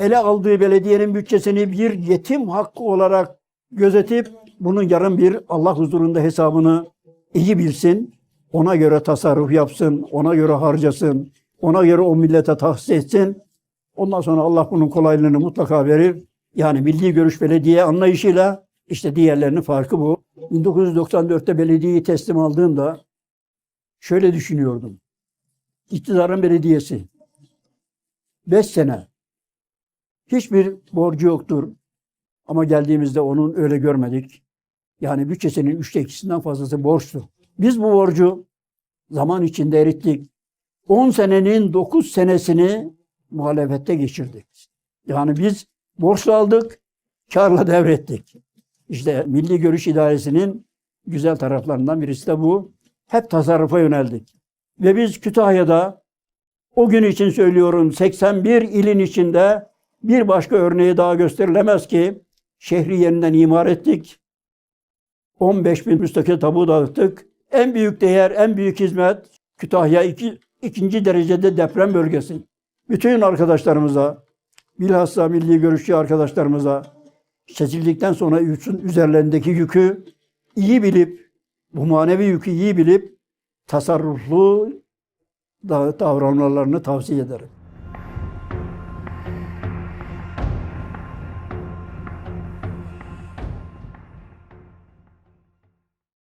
ele aldığı belediyenin bütçesini bir yetim hakkı olarak gözetip bunun yarın bir Allah huzurunda hesabını iyi bilsin. Ona göre tasarruf yapsın, ona göre harcasın, ona göre o millete tahsis etsin. Ondan sonra Allah bunun kolaylığını mutlaka verir. Yani milli görüş belediye anlayışıyla işte diğerlerinin farkı bu. 1994'te belediyeyi teslim aldığımda şöyle düşünüyordum. İktidarın belediyesi. 5 sene. Hiçbir borcu yoktur. Ama geldiğimizde onun öyle görmedik. Yani bütçesinin üçte ikisinden fazlası borçtu. Biz bu borcu zaman içinde erittik. 10 senenin 9 senesini muhalefette geçirdik. Yani biz borçlu aldık, karla devrettik. İşte Milli Görüş İdaresi'nin güzel taraflarından birisi de bu. Hep tasarrufa yöneldik. Ve biz Kütahya'da o gün için söylüyorum 81 ilin içinde bir başka örneği daha gösterilemez ki şehri yeniden imar ettik. 15 bin müstakil tabu dağıttık. En büyük değer, en büyük hizmet Kütahya iki, ikinci derecede deprem bölgesi. Bütün arkadaşlarımıza, bilhassa milli görüşçü arkadaşlarımıza seçildikten sonra üçün üzerlerindeki yükü iyi bilip, bu manevi yükü iyi bilip tasarruflu da- davranmalarını tavsiye ederim.